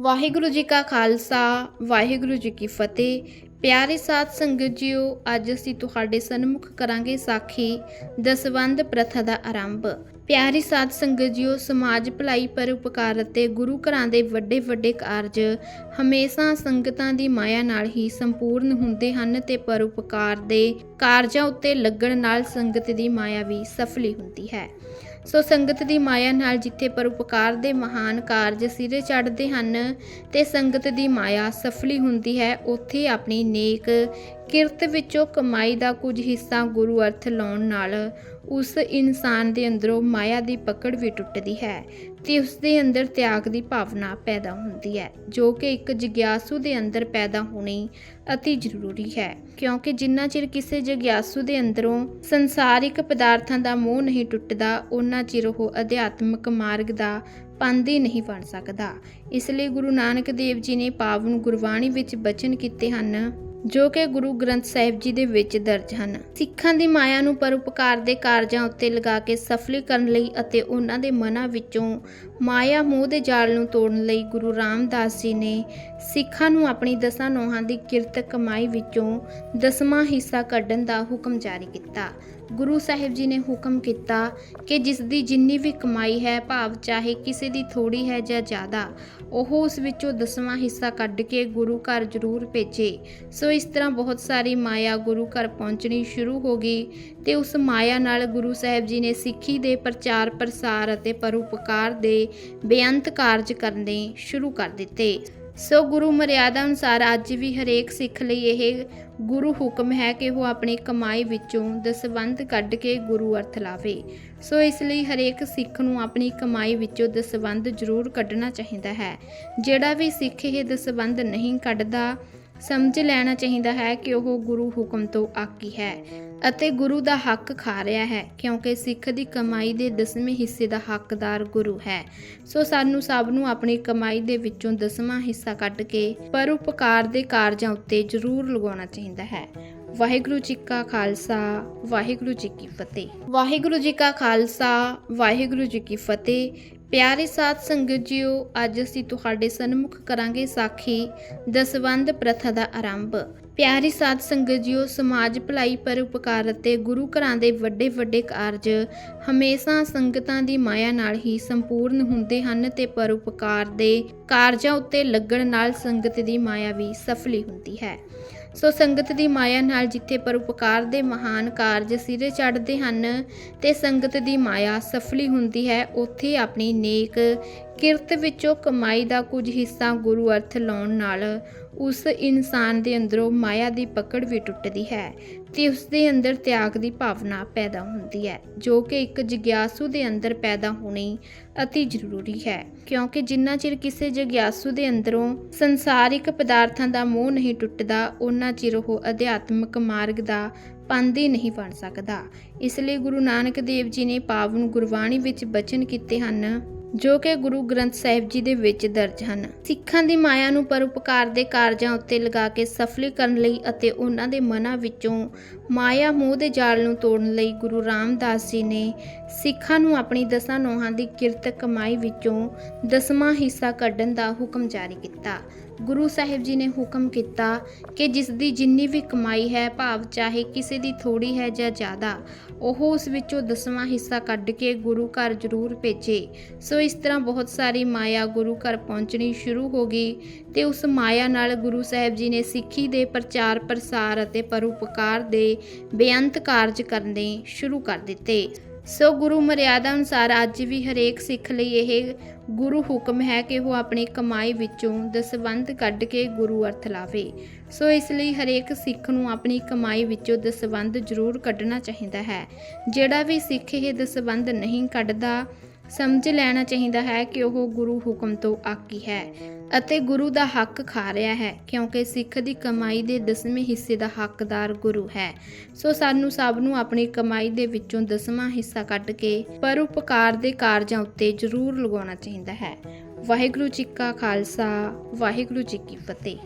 ਵਾਹਿਗੁਰੂ ਜੀ ਕਾ ਖਾਲਸਾ, ਵਾਹਿਗੁਰੂ ਜੀ ਕੀ ਫਤਿਹ। ਪਿਆਰੇ ਸਾਧ ਸੰਗਤ ਜੀਓ, ਅੱਜ ਅਸੀਂ ਤੁਹਾਡੇ ਸਨਮੁਖ ਕਰਾਂਗੇ ਸਾਖੀ ਦਸਵੰਧ ਪ੍ਰਥਾ ਦਾ ਆਰੰਭ। ਪਿਆਰੀ ਸਾਧ ਸੰਗਤ ਜੀਓ, ਸਮਾਜ ਭਲਾਈ ਪਰਉਪਕਾਰ ਅਤੇ ਗੁਰੂ ਘਰਾਂ ਦੇ ਵੱਡੇ ਵੱਡੇ ਕਾਰਜ ਹਮੇਸ਼ਾ ਸੰਗਤਾਂ ਦੀ ਮਾਇਆ ਨਾਲ ਹੀ ਸੰਪੂਰਨ ਹੁੰਦੇ ਹਨ ਤੇ ਪਰਉਪਕਾਰ ਦੇ ਕਾਰਜਾਂ ਉੱਤੇ ਲੱਗਣ ਨਾਲ ਸੰਗਤ ਦੀ ਮਾਇਆ ਵੀ ਸਫਲੀ ਹੁੰਦੀ ਹੈ। ਸੋ ਸੰਗਤ ਦੀ ਮਾਇਆ ਨਾਲ ਜਿੱਥੇ ਪਰਉਪਕਾਰ ਦੇ ਮਹਾਨ ਕਾਰਜ ਸਿਰੇ ਚੜ੍ਹਦੇ ਹਨ ਤੇ ਸੰਗਤ ਦੀ ਮਾਇਆ ਸਫਲੀ ਹੁੰਦੀ ਹੈ, ਉੱਥੇ ਆਪਣੀ ਨੇਕ ਕਿਰਤ ਵਿੱਚੋਂ ਕਮਾਈ ਦਾ ਕੁਝ ਹਿੱਸਾ ਗੁਰੂ ਅਰਥ ਲਾਉਣ ਨਾਲ ਉਸ ਇਨਸਾਨ ਦੇ ਅੰਦਰੋਂ ਮਾਇਆ ਦੀ ਪਕੜ ਵੀ ਟੁੱਟਦੀ ਹੈ। ਤੇ ਉਸ ਦੇ ਅੰਦਰ ਤਿਆਗ ਦੀ ਭਾਵਨਾ ਪੈਦਾ ਹੁੰਦੀ ਹੈ, ਜੋ ਕਿ ਇੱਕ ਜਿਗਿਆਸੂ ਦੇ ਅੰਦਰ ਪੈਦਾ ਹੋਣੀ ਅਤੀ ਜ਼ਰੂਰੀ ਹੈ, ਕਿਉਂਕਿ ਜਿੰਨਾ ਚਿਰ ਕਿਸੇ ਜਿਗਿਆਸੂ ਦੇ ਅੰਦਰੋਂ ਸੰਸਾਰਿਕ ਪਦਾਰਥਾਂ ਦਾ ਮੋਹ ਨਹੀਂ ਟੁੱਟਦਾ ਉਹਨਾਂ ਚਿਰ ਉਹ ਅਧਿਆਤਮਿਕ ਮਾਰਗ ਦਾ ਪੰਦੀ ਨਹੀਂ ਬਣ ਸਕਦਾ। ਇਸ ਲਈ ਗੁਰੂ ਨਾਨਕ ਦੇਵ ਜੀ ਨੇ ਪਾਵਨ ਗੁਰਬਾਣੀ ਵਿੱਚ ਬਚਨ ਕੀਤੇ ਹਨ ਜੋ ਕਿ ਗੁਰੂ ਗ੍ਰੰਥ ਸਾਹਿਬ ਜੀ ਦੇ ਵਿੱਚ ਦਰਜ ਹਨ। ਸਿੱਖਾਂ ਦੀ ਮਾਇਆ ਨੂੰ ਪਰਉਪਕਾਰ ਦੇ ਕਾਰਜਾਂ ਉੱਤੇ ਲਗਾ ਕੇ ਸਫਲੀ ਕਰਨ ਲਈ ਅਤੇ ਉਹਨਾਂ ਦੇ ਮਨਾਂ ਵਿੱਚੋਂ ਮਾਇਆ ਮੋਹ ਦੇ ਜਾਲ ਨੂੰ ਤੋੜਨ ਲਈ ਗੁਰੂ ਰਾਮਦਾਸ ਜੀ ਨੇ ਸਿੱਖਾਂ ਨੂੰ ਆਪਣੀ ਦਸਾਂ ਨੋਹਾਂ ਦੀ ਕਿਰਤ ਕਮਾਈ ਵਿੱਚੋਂ ਦਸਵਾਂ ਹਿੱਸਾ ਕੱਢਣ ਦਾ ਹੁਕਮ ਜਾਰੀ ਕੀਤਾ। ਗੁਰੂ ਸਾਹਿਬ ਜੀ ਨੇ ਹੁਕਮ ਕੀਤਾ ਕਿ ਜਿਸ ਦੀ ਜਿੰਨੀ ਵੀ ਕਮਾਈ ਹੈ, ਭਾਵ ਚਾਹੇ ਕਿਸੇ ਦੀ ਥੋੜੀ ਹੈ ਜਾਂ ਜ਼ਿਆਦਾ, ਉਹ ਉਸ ਵਿੱਚੋਂ ਦਸਵਾਂ ਹਿੱਸਾ ਕੱਢ ਕੇ ਗੁਰੂ ਘਰ ਜ਼ਰੂਰ ਭੇਜੇ। ਸੋ ਇਸ ਤਰ੍ਹਾਂ ਬਹੁਤ ਸਾਰੀ ਮਾਇਆ ਗੁਰੂ ਘਰ ਪਹੁੰਚਣੀ ਸ਼ੁਰੂ ਹੋ ਗਈ ਤੇ ਉਸ ਮਾਇਆ ਨਾਲ ਗੁਰੂ ਸਾਹਿਬ ਜੀ ਨੇ ਸਿੱਖੀ ਦੇ ਪ੍ਰਚਾਰ, ਪ੍ਰਸਾਰ ਅਤੇ ਪਰਉਪਕਾਰ ਦੇ ਬੇਅੰਤ ਕਾਰਜ ਕਰਨੇ ਸ਼ੁਰੂ ਕਰ ਦਿੱਤੇ। ਸੋ ਗੁਰੂ ਮਰਿਆਦਾ ਅਨੁਸਾਰ ਅੱਜ ਵੀ ਹਰੇਕ ਸਿੱਖ ਲਈ ਇਹ ਗੁਰੂ ਹੁਕਮ ਹੈ ਕਿ ਉਹ ਆਪਣੀ ਕਮਾਈ ਵਿੱਚੋਂ ਦਸਵੰਧ ਕੱਢ ਕੇ ਗੁਰੂ ਅਰਥ ਲਾਵੇ। ਸੋ ਇਸ ਲਈ ਹਰੇਕ ਸਿੱਖ ਨੂੰ ਆਪਣੀ ਕਮਾਈ ਵਿੱਚੋਂ ਦਸਵੰਧ ਜ਼ਰੂਰ ਕੱਢਣਾ ਚਾਹੀਦਾ ਹੈ। ਜਿਹੜਾ ਵੀ ਸਿੱਖ ਇਹ ਦਸਵੰਧ ਨਹੀਂ ਕੱਢਦਾ ਸਮਝ ਲੈਣਾ ਚਾਹੀਦਾ ਹੈ ਕਿ ਉਹ ਗੁਰੂ ਹੁਕਮ ਤੋਂ ਆਕੀ ਹੈ ਅਤੇ ਗੁਰੂ ਦਾ ਹੱਕ ਖਾ ਰਿਹਾ ਹੈ, ਕਿਉਂਕਿ ਸਿੱਖ ਦੀ ਕਮਾਈ ਦੇ ਦਸਵੇਂ ਹਿੱਸੇ ਦਾ ਹੱਕਦਾਰ ਗੁਰੂ ਹੈ। ਸੋ ਸਾਨੂੰ ਸਭ ਨੂੰ ਆਪਣੀ ਕਮਾਈ ਦੇ ਵਿੱਚੋਂ ਦਸਵਾਂ ਹਿੱਸਾ ਕੱਢ ਕੇ ਪਰਉਪਕਾਰ ਦੇ ਕਾਰਜਾਂ ਉੱਤੇ ਜ਼ਰੂਰ ਲਗਾਉਣਾ ਚਾਹੀਦਾ ਹੈ। ਵਾਹਿਗੁਰੂ ਜੀ ਕਾ ਖਾਲਸਾ, ਵਾਹਿਗੁਰੂ ਜੀ ਕੀ ਫਤਿਹ। ਵਾਹਿਗੁਰੂ ਜੀ ਕਾ ਖਾਲਸਾ, ਵਾਹਿਗੁਰੂ ਜੀ ਕੀ ਫਤਿਹ। ਪਿਆਰੇ ਸਾਧ ਸੰਗਤ ਜੀਓ, ਅੱਜ ਅਸੀਂ ਤੁਹਾਡੇ ਸਨਮੁਖ ਕਰਾਂਗੇ ਸਾਖੀ ਦਸਵੰਧ ਪ੍ਰਥਾ ਦਾ ਆਰੰਭ। ਪਿਆਰੀ ਸਾਧ ਸੰਗਤ ਜੀਓ, ਸਮਾਜ ਭਲਾਈ ਪਰਉਪਕਾਰ ਅਤੇ ਗੁਰੂ ਘਰਾਂ ਦੇ ਵੱਡੇ ਵੱਡੇ ਕਾਰਜ ਹਮੇਸ਼ਾ ਸੰਗਤਾਂ ਦੀ ਮਾਇਆ ਨਾਲ ਹੀ ਸੰਪੂਰਨ ਹੁੰਦੇ ਹਨ ਤੇ ਪਰਉਪਕਾਰ ਦੇ ਕਾਰਜਾਂ ਉੱਤੇ ਲੱਗਣ ਨਾਲ ਸੰਗਤ ਦੀ ਮਾਇਆ ਵੀ ਸਫਲੀ ਹੁੰਦੀ ਹੈ। ਸੋ ਸੰਗਤ ਦੀ ਮਾਇਆ ਨਾਲ ਜਿੱਥੇ ਪਰਉਪਕਾਰ ਦੇ ਮਹਾਨ ਕਾਰਜ ਸਿਰੇ ਚੜ੍ਹਦੇ ਹਨ ਤੇ ਸੰਗਤ ਦੀ ਮਾਇਆ ਸਫਲੀ ਹੁੰਦੀ ਹੈ, ਉੱਥੇ ਆਪਣੀ ਨੇਕ ਕਿਰਤ ਵਿੱਚੋਂ ਕਮਾਈ ਦਾ ਕੁਝ ਹਿੱਸਾ ਗੁਰੂ ਅਰਥ ਲਾਉਣ ਨਾਲ ਉਸ ਇਨਸਾਨ ਦੇ ਅੰਦਰੋਂ ਮਾਇਆ ਦੀ ਪਕੜ ਵੀ ਟੁੱਟਦੀ ਹੈ ਤੇ ਉਸ ਦੇ ਅੰਦਰ ਤਿਆਗ ਦੀ ਭਾਵਨਾ ਪੈਦਾ ਹੁੰਦੀ ਹੈ, ਜੋ ਕਿ ਇੱਕ ਜਿਗਿਆਸੂ ਦੇ ਅੰਦਰ ਪੈਦਾ ਹੋਣੀ ਅਤੀ ਜ਼ਰੂਰੀ ਹੈ, ਕਿਉਂਕਿ ਜਿੰਨਾ ਚਿਰ ਕਿਸੇ ਜਿਗਿਆਸੂ ਦੇ ਅੰਦਰੋਂ ਸੰਸਾਰਿਕ ਪਦਾਰਥਾਂ ਦਾ ਮੋਹ ਨਹੀਂ ਟੁੱਟਦਾ ਉਹਨਾਂ ਚਿਰ ਉਹ ਅਧਿਆਤਮਿਕ ਮਾਰਗ ਦਾ ਪੰਦੀ ਨਹੀਂ ਬਣ ਸਕਦਾ। ਇਸ ਲਈ ਗੁਰੂ ਨਾਨਕ ਦੇਵ ਜੀ ਨੇ ਪਾਵਨ ਗੁਰਬਾਣੀ ਵਿੱਚ ਬਚਨ ਕੀਤੇ ਹਨ ਜੋ ਕਿ ਗੁਰੂ ਗ੍ਰੰਥ ਸਾਹਿਬ ਜੀ ਦੇ ਵਿੱਚ ਦਰਜ ਹਨ। ਸਿੱਖਾਂ ਦੀ ਮਾਇਆ ਨੂੰ ਪਰਉਪਕਾਰ ਦੇ ਕਾਰਜਾਂ ਉੱਤੇ ਲਗਾ ਕੇ ਸਫਲੀ ਕਰਨ ਲਈ ਅਤੇ ਉਹਨਾਂ ਦੇ ਮਨਾਂ ਵਿੱਚੋਂ ਮਾਇਆ ਮੋਹ ਦੇ ਜਾਲ ਨੂੰ ਤੋੜਨ ਲਈ ਗੁਰੂ ਰਾਮਦਾਸ ਜੀ ਨੇ ਸਿੱਖਾਂ ਨੂੰ ਆਪਣੀ ਦਸਾਂ ਨੋਹਾਂ ਦੀ ਕਿਰਤ ਕਮਾਈ ਵਿੱਚੋਂ ਦਸਵਾਂ ਹਿੱਸਾ ਕੱਢਣ ਦਾ ਹੁਕਮ ਜਾਰੀ ਕੀਤਾ। ਗੁਰੂ ਸਾਹਿਬ ਜੀ ਨੇ ਹੁਕਮ ਕੀਤਾ ਕਿ ਜਿਸ ਦੀ ਜਿੰਨੀ ਵੀ ਕਮਾਈ ਹੈ, ਭਾਵ ਚਾਹੇ ਕਿਸੇ ਦੀ ਥੋੜੀ ਹੈ ਜਾਂ ਜ਼ਿਆਦਾ, ਉਹ ਉਸ ਵਿੱਚੋਂ ਦਸਵਾਂ ਹਿੱਸਾ ਕੱਢ ਕੇ ਗੁਰੂ ਘਰ ਜ਼ਰੂਰ ਭੇਜੇ। ਸੋ ਸੋ ਇਸ ਤਰ੍ਹਾਂ ਬਹੁਤ ਸਾਰੀ ਮਾਇਆ ਗੁਰੂ ਘਰ ਪਹੁੰਚਣੀ ਸ਼ੁਰੂ ਹੋ ਗਈ ਤੇ ਉਸ ਮਾਇਆ ਨਾਲ ਗੁਰੂ ਸਾਹਿਬ ਜੀ ਨੇ ਸਿੱਖੀ ਦੇ ਪ੍ਰਚਾਰ ਪ੍ਰਸਾਰ ਅਤੇ ਪਰਉਪਕਾਰ ਦੇ ਬੇਅੰਤ ਕਾਰਜ ਕਰਨੇ ਸ਼ੁਰੂ ਕਰ ਦਿੱਤੇ। ਸੋ ਗੁਰੂ ਮਰਿਆਦਾ ਅਨੁਸਾਰ ਅੱਜ ਵੀ ਹਰੇਕ ਸਿੱਖ ਲਈ ਇਹ ਗੁਰੂ ਹੁਕਮ ਹੈ ਕਿ ਉਹ ਆਪਣੀ ਕਮਾਈ ਵਿੱਚੋਂ ਦਸਵੰਧ ਕੱਢ ਕੇ ਗੁਰੂ ਅਰਥ ਲਾਵੇ। ਸੋ ਇਸ ਲਈ ਹਰੇਕ ਸਿੱਖ ਨੂੰ ਆਪਣੀ ਕਮਾਈ ਵਿੱਚੋਂ ਦਸਵੰਧ ਜ਼ਰੂਰ ਕੱਢਣਾ ਚਾਹੀਦਾ ਹੈ। ਜਿਹੜਾ ਵੀ ਸਿੱਖ ਇਹ ਦਸਵੰਧ ਨਹੀਂ ਕੱਢਦਾ ਸਮਝ ਲੈਣਾ ਚਾਹੀਦਾ ਹੈ ਕਿ ਉਹ ਗੁਰੂ ਹੁਕਮ ਤੋਂ ਆਕੀ ਹੈ ਅਤੇ ਗੁਰੂ ਦਾ ਹੱਕ ਖਾ ਰਿਹਾ ਹੈ, ਕਿਉਂਕਿ ਸਿੱਖ ਦੀ ਕਮਾਈ ਦੇ ਦਸਵੇਂ ਹਿੱਸੇ ਦਾ ਹੱਕਦਾਰ ਗੁਰੂ ਹੈ। ਸੋ ਸਾਨੂੰ ਸਭ ਨੂੰ ਆਪਣੀ ਕਮਾਈ ਦੇ ਵਿੱਚੋਂ ਦਸਵਾਂ ਹਿੱਸਾ ਕੱਢ ਕੇ ਪਰਉਪਕਾਰ ਦੇ ਕਾਰਜਾਂ ਉੱਤੇ ਜ਼ਰੂਰ ਲਗਾਉਣਾ ਚਾਹੀਦਾ ਹੈ। ਵਾਹਿਗੁਰੂ ਜੀ ਕਾ ਖਾਲਸਾ, ਵਾਹਿਗੁਰੂ ਜੀ ਕੀ ਫਤਿਹ।